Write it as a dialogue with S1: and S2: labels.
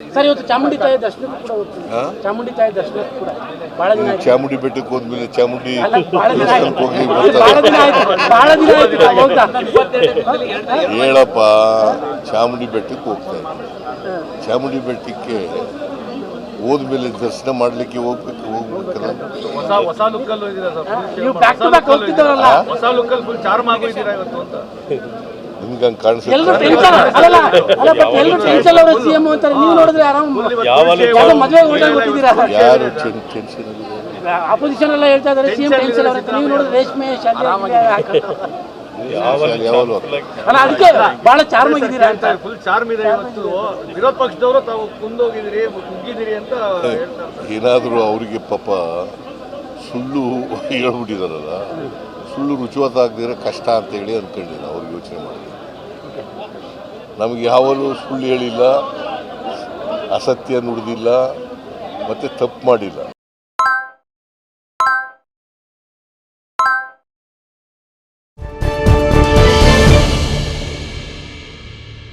S1: Sir ಇವತ್ತು ಚಾಮುಂಡಿ ತಾಯಿ ದರ್ಶನಕ್ಕೆ ಕೂಡ ಚಾಮುಂಡಿ ತಾಯಿ ದರ್ಶನಕ್ಕೂ ಕೂಡ. ಬಹಳ ದಿನ ಆಯ್ತು.
S2: ಚಾಮುಂಡಿ ಬೆಟ್ಟಕ್ಕೆ ಹೋದ್ಮೇಲೆ ಚಾಮುಂಡಿ
S1: ಅಲ್ಲ, ಬಹಳ ದಿನ ಆಯ್ತು.
S2: ದೇವಸ್ಥಾನಕ್ಕೆ ಹೋಗಿ
S1: ಬಹಳ ದಿನ ಆಯ್ತು. ಬಹಳ ದಿನ ಆಯ್ತು ಹೋಗ್ತಾ.
S2: ಹೇಳಪ್ಪ ಚಾಮುಂಡಿ ಬೆಟ್ಟಕ್ಕೆ ಹೋಗ್ತಾ ಇದ್ದೆ. ಚಾಮುಂಡಿ ಬೆಟ್ಟಕ್ಕೆ ಹೋದ್ಮೇಲೆ ದರ್ಶನ ಮಾಡ್ಲಿಕ್ಕೆ ಹೋಗ್ಬೇಕು ಹೋಗ್ಬೇಕಲ್ಲ?
S3: ಹೊಸ ಹೊಸ ಲುಕ್ ಅಲ್ಲಿ ಹೋಗಿದ್ದೀರಾ ಸರ್?
S1: ನೀವು ಬ್ಯಾಕ್ ಟು ಬ್ಯಾಕ್
S3: look ಅಲ್ಲಿ
S1: ಹೋಗ್ತಿದ್ದಾರಲ್ಲ
S3: ಹೋಗಿದ್ದೀರಾ? ಹೊಸ ಲುಕ್ ಅಲ್ಲಿ ಫುಲ್ ಚಾರ್ಮ್ ಆಗೋಗಿದ್ದೀರಾ ಇವತ್ತು ಅಂತ?
S2: ನಿಮ್ಗೆ ಕಾಣಿಸುತ್ತೆ.
S1: ಎಲ್ಲರೂ ಟೆನ್ಷನ್ ಅಲ್ಲಲ್ಲ ಅಲ್ಲ ಬಟ್ ಎಲ್ಲರೂ ಟೆನ್ಷನ್ ಅವರು ಸಿಎಂ ಅಂತಾರೆ. ನೀವು ನೋಡಿದ್ರೆ ಆರಾಮ್. ಮದುವೆ
S2: ಯಾರು ಟೆನ್ಷನ್
S1: ಅಪೋಸಿಷನ್ ಎಲ್ಲ ಹೇಳ್ತಾ ಇದ್ದಾರೆ ಸಿಎಂ ಟೆನ್ಷನ್ ಅವರ. ನೀವು ನೋಡಿದ್ರೆ ರೇಷ್ಮೆ ಅಲ್ಲ ಅದಕ್ಕೆ ಬಹಳ ಚಾರ್ಮ್ ಆಗಿದ್ದೀರಾ ಅಂತ.
S3: ಫುಲ್ ಚಾರ್ಮ್ ಇದೆ ಇವತ್ತು. ವಿರೋಧ ಪಕ್ಷದವರು ತಾವು ಕುಂದೋಗಿದ್ದೀರಿ ಕುಗ್ಗಿದ್ದೀರಿ ಅಂತ
S2: ಏನಾದರೂ ಅವರಿಗೆ ಪಾಪ ಸುಳ್ಳು ಹೇಳ್ಬಿಟ್ಟಿದಾರಲ್ಲ? ಸುಳ್ಳು ರುಚಿವತ್ತಾಗದಿದ್ರೆ ಕಷ್ಟ ಅಂತ ಹೇಳಿ ಅಂದ್ಕೊಂಡಿಲ್ಲ ಅವ್ರಿಗೆ ಯೋಚನೆ ಮಾಡಿ ನಮಗೆ ಯಾವಲ್ಲೂ ಸುಳ್ಳು ಹೇಳಿಲ್ಲ, ಅಸತ್ಯ ನುಡಿದಿಲ್ಲ, ಮತ್ತು ತಪ್ಪು ಮಾಡಿಲ್ಲ.